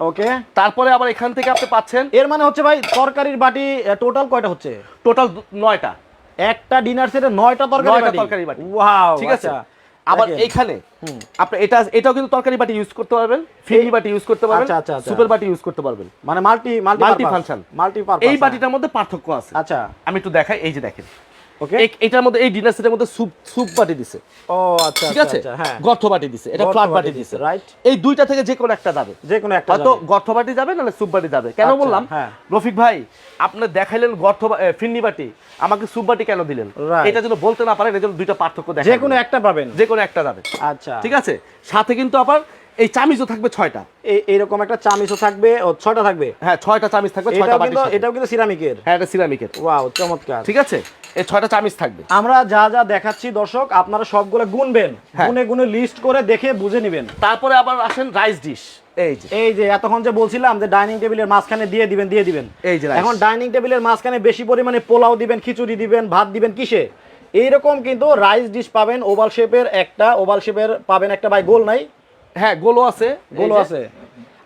ওকে? তারপরে আবার এখান থেকে আপনি পাচ্ছেন? এর মানে হচ্ছে ভাই তরকারির বাটি টোটাল কয়টা হচ্ছে? টোটাল নয়টা। একটা ডিনার সেটে নয়টা তরকারি বাটি? তরকারি বাটি। ওয়াও ঠিক আছে? আবার এইখানে আপনি এটা এটাও কিন্তু তরকারি বাটি ইউজ করতে পারবেন ফিরনি বাটি ইউজ করতে পারবেন আচ্ছা, আচ্ছা, আচ্ছা। বাটি ইউজ করতে পারবেন। মানে multi multi Multi function। Multi এই বাটিটার মধ্যে পার্থক্য আছে। আচ্ছা। আমি একটু দেখাই এই যে দেখেন। ওকে এটার মধ্যে এই ডিনার সেটের মধ্যে স্যুপ স্যুপ বাটি দিছে। ও আচ্ছা ঠিক আচ্ছা, আছে? আচ্ছা, হ্যাঁ। গর্থ বাটি দিছে। এটা ফ্ল্যাট বাটি দিছে right? এই দুইটা থেকে যে কোনো একটা যাবে। যে কোনো একটা হয়তো গর্থ বাটি যাবে নাহলে স্যুপ বাটি যাবে। কেন আচ্ছা, বললাম? হ্যাঁ। রফিক ভাই আপনি দেখাইলেন গর্থ ফিন্নি বাটি। আমাকে স্যুপ বাটি কেন দিলেন? এটা যেন বলতে না পারেন এজন্য দুইটা পার্থক্য দেখা যে কোনো একটা পাবেন। যে কোনো একটা যাবে। আচ্ছা। ঠিক আছে? সাথে কিন্তু আবার এই চামিচও থাকবে ছয়টা। এই এইরকম একটা চামিচও থাকবে ও ছয়টা থাকবে? হ্যাঁ ছয়টা চামিচ থাকবে ছয়টা বাটি এটাও কিন্তু সিরামিকের হ্যাঁ এটা সিরামিকের ওয়াও চমৎকার। ঠিক আছে? এই ছয়টা চামিচ থাকবে। আমরা যা যা দেখাচ্ছি দর্শক আপনারা সবগুলো গুনবেন। হ্যাঁ। গুনে গুনে লিস্ট করে দেখে বুঝে নেবেন। তারপরে আবার আসেন রাইস ডিশ এই যে। এই যে এতক্ষণ যে বলছিলাম যে ডাইনিং টেবিলের মাঝখানে দিয়ে দিবেন দিয়ে দিবেন। এই যে এখন ডাইনিং টেবিলের মাঝখানে বেশি পরিমাণে পোলাও দিবেন খিচুড়ি দিবেন ভাত দিবেন কিসে? এইরকম কিন্তু রাইস ডিশ পাবেন ওভাল শেপের একটা ওভাল শেপের পাবেন একটা ভাই গোল নাই? হ্যাঁ গোলও আছে। গোলও আছে।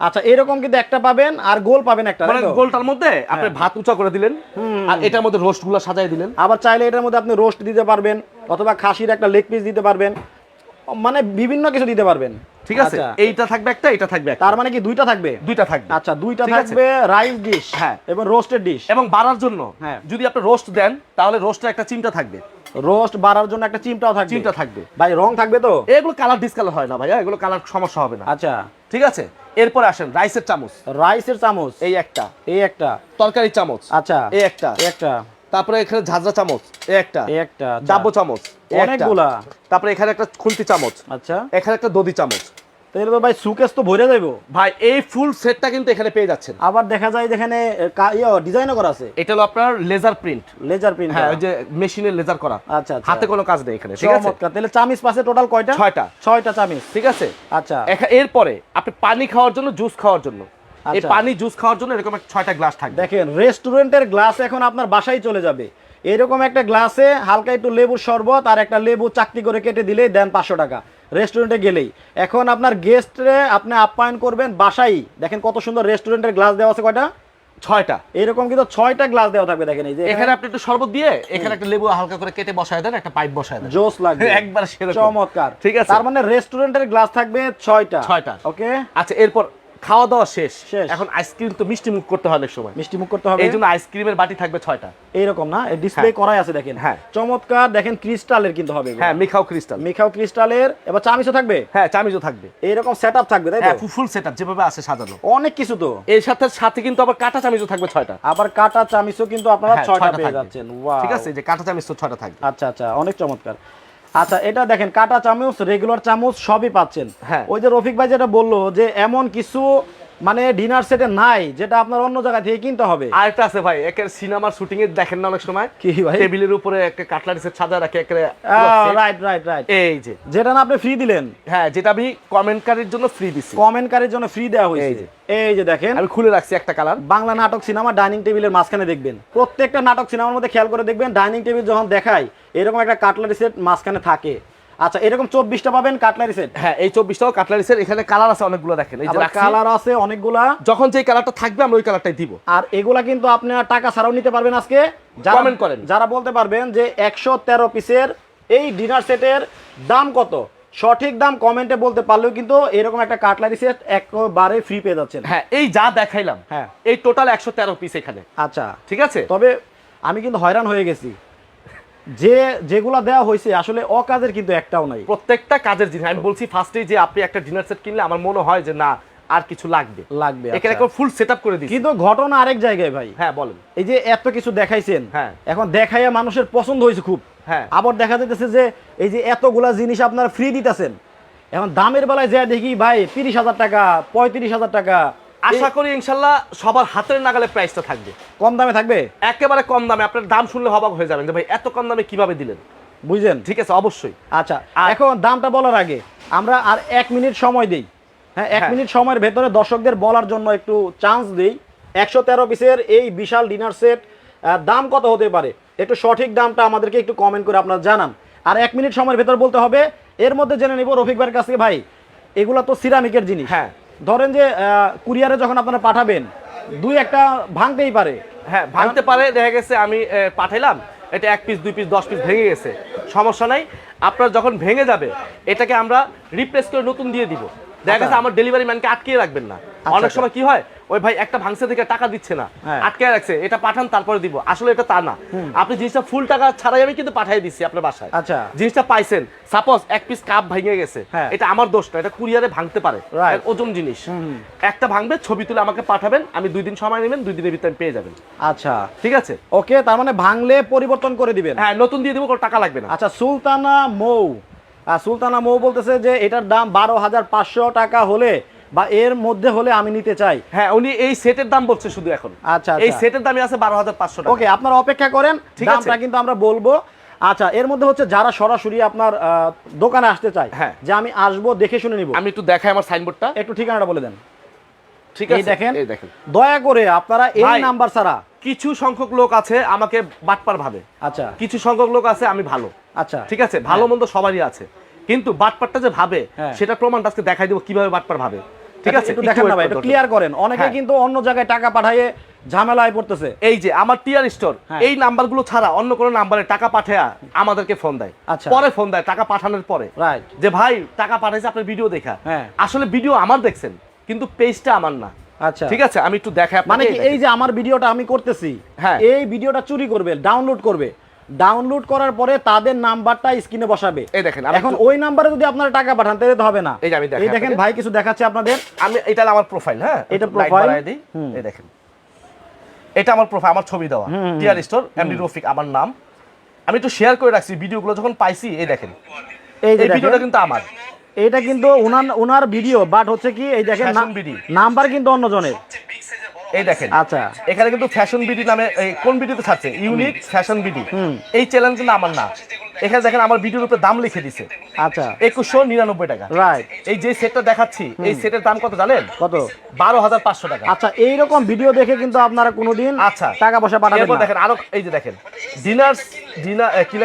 আচ্ছা এরকম কিন্তু একটা পাবেন আর গোল পাবেন একটা মানে গোলটার মধ্যে আপনি হ্যাঁ। ভাত উঁচা করে দিলেন আর এটার মধ্যে রোস্টগুলা সাজাই দিলেন। আবার চাইলে এটার মধ্যে আপনি রোস্ট দিতে পারবেন অথবা খাসির একটা লেগ পিস দিতে পারবেন মানে বিভিন্ন কিছু দিতে পারবেন। ঠিক আছে আচ্ছা, এইটা থাকবে একটা এটা থাকবে তার মানে কি দুইটা থাকবে? দুইটা থাকবে। আচ্ছা দুইটা থাকবে রাইস ডিশ হ্যাঁ। এবং রোস্টেড ডিশ। এবং বাড়ার জন্য হ্যাঁ। যদি আপনি রোস্ট দেন তাহলে রোস্টের একটা চিমটা থাকবে। রোস্ট বাড়ার জন্য একটা চিমটাও থাকবে। চিমটা থাকবে। ভাই রং থাকবে তো? এগুলো কালার ডিসকালার হয় না ভাইয়া এগুলো কালার সমস্যা হবে না। আচ্ছা। ঠিক আছে? এরপরে আসেন রাইসের চামচ। রাইসের চামচ। এই একটা। এই একটা। তরকারি চামচ। আচ্ছা। এই একটা। একটা। তারপরে এখানে ঝাঁঝরা চামচ। এই একটা। এই একটা আচ্ছা। ডাব্বো চামচ। একটা। অনেকগুলা। তারপরে এখানে একটা খুন্তি চামচ। আচ্ছা। এখানে একটা দধি চামচ। তাহলে তো ভাই সুকেস তো ভরে যাইবো। ভাই এই ফুল সেটটা কিন্তু এখানে পেয়ে যাচ্ছেন। আবার দেখা যায় যেখানে ডিজাইনও করা আছে। এটা হলো আপনার লেজার প্রিন্ট লেজার প্রিন্ট হ্যাঁ ওই যে মেশিনে লেজার করা। আচ্ছা আচ্ছা। হাতে কোনো কাজ নেই এখানে ঠিক আছে? তাহলে চামিচ পাশে টোটাল কয়টা? ছয়টা। ছয়টা চামিচ। ঠিক আছে? আচ্ছা। এরপরে আপনি পানি খাওয়ার জন্য জুস খাওয়ার জন্য। এই আচ্ছা। পানি জুস খাওয়ার জন্য এরকম ছয়টা গ্লাস থাকবে। দেখেন রেস্টুরেন্টের গ্লাস এখন আপনার বাসায় চলে যাবে। এরকম একটা গ্লাসে হালকা একটু লেবুর শরবত আর একটা লেবু চাকতি করে কেটে দিলেই দেন পাঁচশো টাকা। রেস্টুরেন্টে গেলেই। এখন আপনার গেস্টে আপনি আপ্যায়ন করবেন বাসাই দেখেন কত সুন্দর রেস্টুরেন্টের গ্লাস দেওয়া আছে কয়টা? ছয়টা। এরকম কিন্তু ছয়টা গ্লাস দেওয়া থাকবে দেখেন এই যে এখানে আপনি একটু শরবত দিয়ে এখানে একটা লেবু হালকা করে কেটে বসায় দেন একটা পাইপ বসায় দেন। জোস লাগবে। একবার সেরকম। চমৎকার। ঠিক আছে। তার মানে রেস্টুরেন্টের গ্লাস থাকবে ছয়টা। ছয়টা। ওকে আচ্ছা এরপর খাওয়া দাওয়া শেষ। এখন আইসক্রিম তো মিষ্টি মুখ করতে হয় অনেক সময়। মিষ্টি মুখ করতে হবে। এই জন্য আইসক্রিমের বাটি থাকবে ছয়টা। এইরকম না? ডিসপ্লে হ্যাঁ। করাই আছে দেখেন। হ্যাঁ। চমৎকার দেখেন ক্রিস্টালের কিন্তু হবে হ্যাঁ মিখাও ক্রিস্টাল মিখাও ক্রিস্টালের এবার চামিচও থাকবে? হ্যাঁ চামিজও থাকবে। এইরকম সেটআপ থাকবে তাই হ্যাঁ তো ফুল সেট যেভাবে আছে সাজানো। অনেক কিছু তো। এর সাথে সাথে কিন্তু আবার কাঁটা চামিজও থাকবে ছয়টা। আবার কাটা চামিচও কিন্তু আপনারা হ্যাঁ, ছয়টা পেয়ে যাচ্ছেন! ঠিক আছে যে কাঁটা চামিজ তো ছয়টা থাকবে। আচ্ছা আচ্ছা অনেক চমৎকার। আচ্ছা এটা দেখেন কাটা চামচ রেগুলার চামচ সবই পাচ্ছেন হ্যাঁ। ওই যে রফিক ভাই যেটা বলল যে এমন কিছু মানে ডিনার সেটে নাই যেটা আপনার অন্য জায়গা থেকে কিনতে হবে। আর একটা আছে ভাই একের সিনেমার শুটিং এ দেখেন না অনেক সময়। কি ভাই? টেবিলের উপরে একটা কাটলারি সেট সাজা রাখে একের রাইট রাইট রাইট এই যে। যেটা না আপনি ফ্রি দিলেন। হ্যাঁ যেটা আমি কমেন্টকারীর জন্য ফ্রি দিছি। কমেন্টকারীর জন্য ফ্রি দেওয়া এই হয়েছে যে। এই যে দেখেন। আমি খুলে রাখছি একটা কালার বাংলা নাটক সিনেমা ডাইনিং টেবিলের মাঝখানে দেখবেন। প্রত্যেকটা নাটক সিনেমার মধ্যে খেয়াল করে দেখবেন ডাইনিং টেবিল যখন দেখায় এরকম একটা কাটলারি সেট মাঝখানে থাকে। আচ্ছা এরকম চব্বিশটা পাবেন কাটলারি সেট হ্যাঁ এই চব্বিশটাও কাটলারি সেট এখানে কালার আছে অনেকগুলো দেখেন। এই যে কালার আছে অনেকগুলা। যখন যে কালারটা থাকবে আমরা ওই কালারটাই দিব। আর এগুলা কিন্তু আপনারা টাকা ছাড়াও নিতে পারবেন আজকে। Comment করেন। যারা বলতে পারবেন যে একশো তেরো পিসের এই ডিনার সেটের দাম কত সঠিক দাম কমেন্টে বলতে পারলেও কিন্তু এরকম একটা কাটলারি সেট একবারে ফ্রি পেয়ে যাচ্ছেন। হ্যাঁ এই যা দেখাইলাম হ্যাঁ। এই টোটাল একশো তেরো পিস এখানে। আচ্ছা। ঠিক আছে? তবে আমি কিন্তু হয়রান হয়ে গেছি। যে যেগুলা দেওয়া হয়েছে আসলে অকাজের কিন্তু একটাও নাই। প্রত্যেকটা কাজের জিনিস আমি বলছি ফার্স্টেই যে আপনি একটা ডিনার সেট কিনলে আমার মনে হয় যে না আর কিছু লাগবে। লাগবে এখানে আচ্ছা। ফুল সেট করে দিচ্ছি কিন্তু ঘটনা আরেক জায়গায় ভাই। হ্যাঁ বলেন। এই যে এত কিছু দেখাইছেন হ্যাঁ। এখন দেখাইয়া মানুষের পছন্দ হয়েছে খুব। হ্যাঁ। আবার দেখা যাইতেছে যে এই যে এতগুলা জিনিস আপনারা ফ্রি দিতেছেন। এখন দামের বেলায় যা দেখি ভাই তিরিশ হাজার টাকা পঁয়ত্রিশ হাজার টাকা আশা করি ইনশাল্লাহ সবার হাতের নাগালে প্রাইসটা থাকবে। কম দামে থাকবে? একেবারে কম দামে। আপনার দাম শুনলে হবাক হয়ে যাবেন যে ভাই এত কম দামে কীভাবে দিলেন? বুঝলেন? ঠিক আছে অবশ্যই। আচ্ছা আর- এখন দামটা বলার আগে আমরা আর এক মিনিট সময় দিই। হ্যাঁ এক হ্যাঁ। মিনিট সময়ের ভেতরে দর্শকদের বলার জন্য একটু চান্স দিই। একশো তেরো পিসের এই বিশাল ডিনার সেট দাম কত হতে পারে? একটু সঠিক দামটা আমাদেরকে একটু কমেন্ট করে আপনারা জানান। আর এক মিনিট সময়ের ভেতর বলতে হবে এর মধ্যে জেনে নিব রফিক ভাইয়ের কাছ ভাই এগুলো তো সিরামিকের জিনিস। হ্যাঁ। ধরেন যে কুরিয়ারে যখন আপনারা পাঠাবেন দুই একটা ভাঙতেই পারে হ্যাঁ ভাঙতে পারে দেখা গেছে আমি পাঠাইলাম এটা এক পিস দুই পিস দশ পিস ভেঙে গেছে সমস্যা নাই আপনার যখন ভেঙে যাবে এটাকে আমরা রিপ্লেস করে নতুন দিয়ে দিব দেখা গেছে আচ্ছা। আমার ডেলিভারি ম্যানকে আটকিয়ে রাখবেন না অনেক আচ্ছা। সময় কি হয় ওই ভাই একটা ভাঙছে থেকে টাকা দিচ্ছে না। হ্যাঁ। আটকে রাখছে এটা পাঠান তারপরে দিব। আসলে এটা তা না। আপনি জিনিসটা ফুল টাকা ছাড়াই আমি কিন্তু পাঠিয়ে দিচ্ছি আপনার বাসায়। আচ্ছা। জিনিসটা পাইছেন সাপোজ এক পিস কাপ ভেঙে গেছে হ্যাঁ। এটা আমার দোষ না এটা কুরিয়ারে ভাঙতে পারে। ওজন জিনিস। একটা ভাঙবে ছবি তুলে আমাকে পাঠাবেন আমি দুই দিন সময় নেবেন দুই দিনের ভিতরে পেয়ে যাবেন। আচ্ছা। ঠিক আছে? ওকে তার মানে ভাঙলে পরিবর্তন করে দিবেন? হ্যাঁ নতুন দিয়ে দেবো কোনো টাকা লাগবে না। আচ্ছা সুলতানা মৌ। সুলতানা মৌ বলতেছে যে এটার দাম বারো হাজার পাঁচশো টাকা হলে বা এর মধ্যে হলে আমি নিতে চাই? হ্যাঁ উনি এই সেটের দাম বলছে শুধু এখন। আচ্ছা, এই আচ্ছা। সেটের দামই আছে বারো হাজার পাঁচশো টাকা। ওকে আপনারা অপেক্ষা করেন দামটা। কিন্তু আমরা বলব। আচ্ছা এর মধ্যে হচ্ছে যারা সরাসরি আপনার দোকানে আসতে চায় হ্যাঁ। যে আমি আসব দেখে শুনে নিব। আমি একটু দেখাই আমার সাইনবোর্ডটা একটু ঠিকানাটা বলে দেন। ঠিক এই আছে। দেখেন। এই দেখেন। দয়া করে আপনারা এই নাম্বার ছাড়া কিছু সংখ্যক লোক আছে আমাকে বাটপার ভাবে। আচ্ছা। কিছু সংখ্যক লোক আছে আমি ভালো। আচ্ছা। ঠিক আছে? ভালো মন্দ সবারই আছে। কিন্তু বাটপারটা যে ভাবে হ্যাঁ। সেটা প্রমাণটা আজকে দেখাই দেবো কীভাবে বাটপার ভাবে। ঠিক আছে একটু দেখেন না ভাই একটু ক্লিয়ার করেন। অনেকে হ্যাঁ। কিন্তু অন্য জায়গায় টাকা পাঠাইয়ে ঝামেলায় পড়তেছে। এই যে আমার টিয়ার স্টোর হ্যাঁ। এই নাম্বারগুলো ছাড়া অন্য কোনো নাম্বারে টাকা পাঠায় আমাদেরকে ফোন দেয়। আচ্ছা। পরে ফোন দেয় টাকা পাঠানোর পরে। রাইট যে ভাই টাকা পাঠাইছে আপনার ভিডিও দেখা। হ্যাঁ। আসলে ভিডিও আমার দেখছেন কিন্তু পেজটা আমার না। আচ্ছা। ঠিক আছে আমি একটু আপনাকে, মানে এই যে আমার ভিডিওটা আমি করতেছি হ্যাঁ। এই ভিডিওটা চুরি করবে ডাউনলোড করবে। ডাউনলোড করার পরে তাদের নাম্বারটা স্ক্রিনে বসাবে। এই দেখেন, এখন ওই নাম্বারে যদি আপনারা টাকা পাঠান তাহলে তো হবে না। এই আমি দেখাই এই দেখেন ভাই কিছু দেখাচ্ছে আপনাদের। আমি এটা আমার প্রোফাইল হ্যাঁ? এটা profile? এই দেখেন। এটা আমার প্রোফাইল আমার ছবি দেওয়া। টিয়ার স্টোর এমডি রফিক আমার নাম। আমি একটু শেয়ার করে রাখছি ভিডিওগুলো যখন পাইছি এই দেখেন। এই ভিডিওটা কিন্তু আমার। এটা কিন্তু ওনার ওনার ভিডিও বাট হচ্ছে কি এই দেখেন। নাম্বার কিন্তু অন্য জনের এই দেখেন। আচ্ছা। এখানে কিন্তু ফ্যাশন বিডি নামে কোন ভিডিওতে ছাড়ছে? ইউনিক ফ্যাশন বিডি এই চ্যানেল কিন্তু আমার না। এখানে দেখেন আমার ভিডিওর উপরে দাম লিখে দিছে। আচ্ছা। একুশশো নিরানব্বই টাকা। রাইট এই যে সেটটা দেখাচ্ছি এই সেটের দাম কত জানেন? কত? বারো হাজার পাঁচশো টাকা। আচ্ছা এইরকম ভিডিও দেখে কিন্তু আপনারা কোনোদিন আচ্ছা। টাকা পয়সা পাঠাবেন না। দেখেন আরও এই যে দেখেন। ডিনার ডিনার কি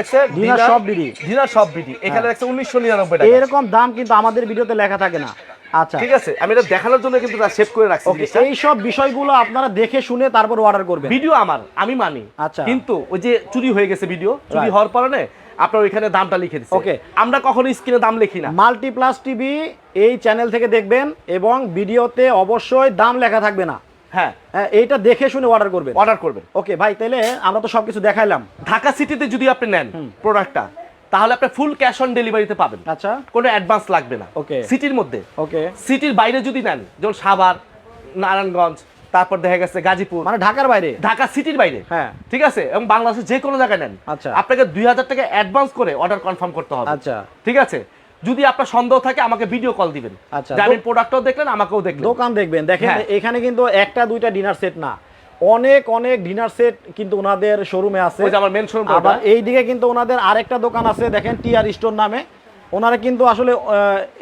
shop BD ডিনার সব বিডি এখানে লাগছে উনিশশো নিরানব্বই টাকা। এরকম দাম কিন্তু আমাদের ভিডিওতে লেখা থাকে না। আচ্ছা। ঠিক আছে আমি এটা দেখানোর জন্য কিন্তু সেভ করে রাখছি এই সব বিষয়গুলো আপনারা দেখে শুনে তারপর অর্ডার করবেন। ভিডিও আমার আমি মানি। আচ্ছা। কিন্তু ওই যে চুরি হয়ে গেছে ভিডিও চুরি হওয়ার কারণে আপনার ওইখানে দামটা লিখে দিচ্ছে Okay. আমরা কখনো স্ক্রিনে দাম লিখি না। মাল্টিপ্লাস টিভি এই চ্যানেল থেকে দেখবেন এবং ভিডিওতে অবশ্যই দাম লেখা থাকবে না। হ্যাঁ। হ্যাঁ, এইটা দেখে শুনে অর্ডার করবেন। অর্ডার করবেন। ওকে ভাই তাহলে আমরা তো সবকিছু দেখাইলাম। ঢাকা সিটিতে যদি আপনি নেন প্রোডাক্টটা তাহলে আপনি ফুল ক্যাশ অন ডেলিভারিতে পাবেন। আচ্ছা। কোনো অ্যাডভান্স লাগবে না। Okay. সিটির মধ্যে। ওকে। সিটির বাইরে যদি নেন যেমন সাভার নারায়ণগঞ্জ তারপর দেখা গেছে গাজীপুর। মানে ঢাকার বাইরে? ঢাকা সিটির বাইরে। হ্যাঁ। ঠিক আছে? এবং বাংলাদেশের যে কোনো জায়গায় নেন। আচ্ছা। আপনাকে দুই হাজার টাকা অ্যাডভান্স করে অর্ডার কনফার্ম করতে হবে। আচ্ছা। ঠিক আছে? যদি আপনার সন্দেহ থাকে আমাকে ভিডিও কল দিবেন। আচ্ছা, আমি প্রোডাক্টও দেখলেন আমাকেও দেখলেন। দোকান দেখবেন। দেখেন হ্যাঁ। এখানে কিন্তু একটা দুইটা ডিনার সেট না। অনেক অনেক ডিনার সেট কিন্তু ওনাদের শোরুমে আছে। আমার মেন শোরুম আবার এই দিকে কিন্তু ওনাদের আরেকটা দোকান আছে দেখেন টিআর স্টোর নামে। ওনারা কিন্তু আসলে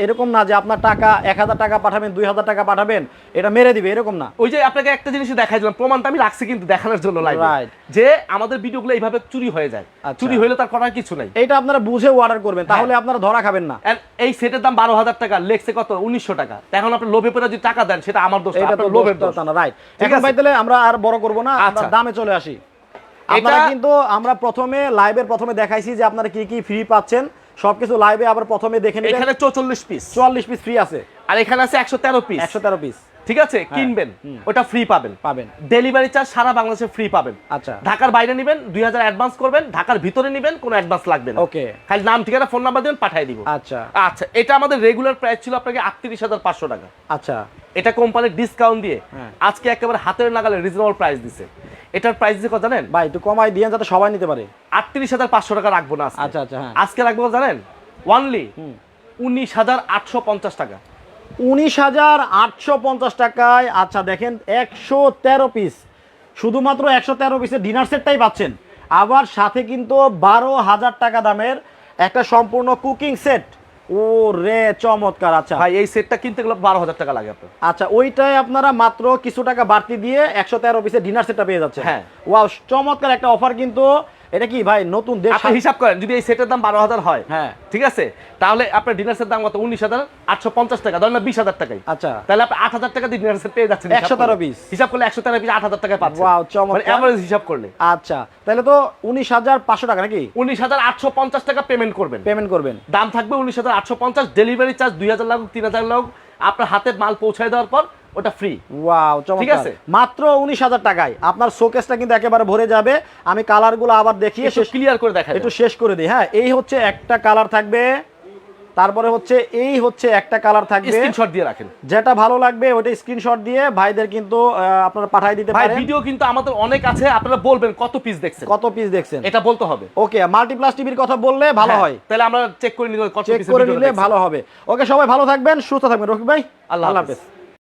এরকম না যে আপনার টাকা এক হাজার টাকা পাঠাবেন দুই হাজার টাকা পাঠাবেন এটা মেরে দিবে এরকম না। ওই যে আপনাকে একটা জিনিস দেখাই দিলাম প্রমাণটা আমি রাখছি কিন্তু দেখানোর জন্য লাইভ যে আমাদের ভিডিওগুলো এইভাবে চুরি হয়ে যায়। আচ্ছা। চুরি হইলে তার করার কিছু নাই। এইটা আপনারা বুঝে অর্ডার করবেন তাহলে আপনারা ধরা খাবেন না। এই সেটের দাম বারো হাজার টাকা লেখছে কত? উনিশশো টাকা। এখন আপনি লোভে পড়ে যদি টাকা দেন সেটা আমার দোষ এটা তো লোভের দোষ না রাইট ঠিক এখন আছে। ভাই তাহলে আমরা আর বড় করব না আমরা আচ্ছা। দামে চলে আসি। আপনারা কিন্তু আমরা প্রথমে লাইভের প্রথমে দেখাইছি যে আপনারা কি কি ফ্রি পাচ্ছেন। সবকিছু লাইভে আবার প্রথমে দেখে নেবেন। এখানে চৌচল্লিশ পিস চুয়াল্লিশ পিস ফ্রি আছে। আর এখানে আছে একশো তেরো পিস একশো তেরো পিস ঠিক আছে? কিনবেন। ওটা ফ্রি পাবেন। পাবেন। ডেলিভারি চার্জ সারা বাংলাদেশে ফ্রি পাবেন। আচ্ছা। ঢাকার বাইরে নেবেন দুই হাজার অ্যাডভান্স করবেন ঢাকার ভিতরে নেবেন কোনো অ্যাডভান্স লাগবে না। ওকে খালি নাম ঠিকানা ফোন নাম্বার দেবেন পাঠিয়ে দিব। আচ্ছা। আচ্ছা এটা আমাদের রেগুলার প্রাইস ছিল আপনাকে আটত্রিশ হাজার পাঁচশো টাকা। আচ্ছা। এটা কোম্পানির ডিসকাউন্ট দিয়ে। হ্যাঁ। আজকে একেবারে হাতের নাগালে রিজনেবল প্রাইস দিছে। এটার প্রাইস কত জানেন? ভাই একটু কমাই দিয়ে যাতে সবাই নিতে পারে। আটত্রিশ হাজার পাঁচশো টাকা রাখব না আচ্ছা আচ্ছা হ্যাঁ। আজকে রাখব জানেন? ওয়ানলি উনিশ হাজার আটশো পঞ্চাশ টাকা। উনিশ হাজার আটশো পঞ্চাশ টাকায় আচ্ছা দেখেন একশো তেরো পিস শুধুমাত্র একশো তেরো পিসের ডিনার সেটটাই পাচ্ছেন। আবার সাথে কিন্তু বারো হাজার টাকা দামের একটা সম্পূর্ণ কুকিং সেট ও রে চমৎকার আচ্ছা। ভাই এই সেটটা কিনতে গেলে বারো হাজার টাকা লাগে আপনার। আচ্ছা ওইটাই আপনারা মাত্র কিছু টাকা বাড়তি দিয়ে একশো তেরো পিসের ডিনার সেটটা পেয়ে যাচ্ছে হ্যাঁ। ওয়াও চমৎকার একটা অফার কিন্তু এটা কি ভাই নতুন দেশ আপনি হিসাব করেন যদি এই সেটের দাম বারো হাজার হয় হ্যাঁ। ঠিক আছে? তাহলে আপনার ডিনার সেট দাম কত? উনিশ হাজার আটশো পঞ্চাশ টাকা ধরেন না বিশ হাজার টাকাই আচ্ছা। তাহলে আপনি আট হাজার টাকা দিয়ে ডিনার সেট পেয়ে যাচ্ছেন 113 piece। হিসাব করলে একশো তেরো পিস আট হাজার টাকায় পাচ্ছেন। Wow, চমৎকার। মানে average হিসাব করলে। আচ্ছা তাহলে তো উনিশ হাজার পাঁচশো টাকা নাকি? উনিশ হাজার আটশো পঞ্চাশ টাকা পেমেন্ট করবেন। পেমেন্ট করবেন। দাম থাকবে উনিশ হাজার আটশো পঞ্চাশ ডেলিভারি চার্জ দুই হাজার লাগুক তিন হাজার লাগুক আপনার হাতে মাল পৌঁছায় দেওয়ার পর ওটা ফ্রি ওয়াও ঠিক আছে। মাত্র উনিশ হাজার টাকায়। আপনার শোকেসটা কিন্তু একেবারে ভরে যাবে। আমি কালারগুলো আবার দেখিয়ে শেষ ক্লিয়ার করে দেখা একটু শেষ করে দিই। হ্যাঁ এই হচ্ছে একটা কালার থাকবে। তারপরে হচ্ছে এই হচ্ছে একটা কালার থাকবে। স্ক্রিনশট দিয়ে রাখেন। যেটা ভালো লাগবে ওইটা স্ক্রিনশট দিয়ে ভাইদের কিন্তু আপনারা পাঠাই দিতে ভাই পারেন। ভিডিও কিন্তু আমাদের অনেক আছে। আপনারা বলবেন কত পিস দেখছেন? কত পিস দেখছেন? এটা বলতে হবে। ওকে মাল্টিপ্লাস টিভির কথা বললে ভালো হ্যাঁ, হয়। তাহলে আমরা চেক করে নিলে কত চেক করে নিলে ভালো হবে। ওকে সবাই ভালো থাকবেন সুস্থ থাকবেন। রফিক ভাই আল্লাহ। হাফেজ।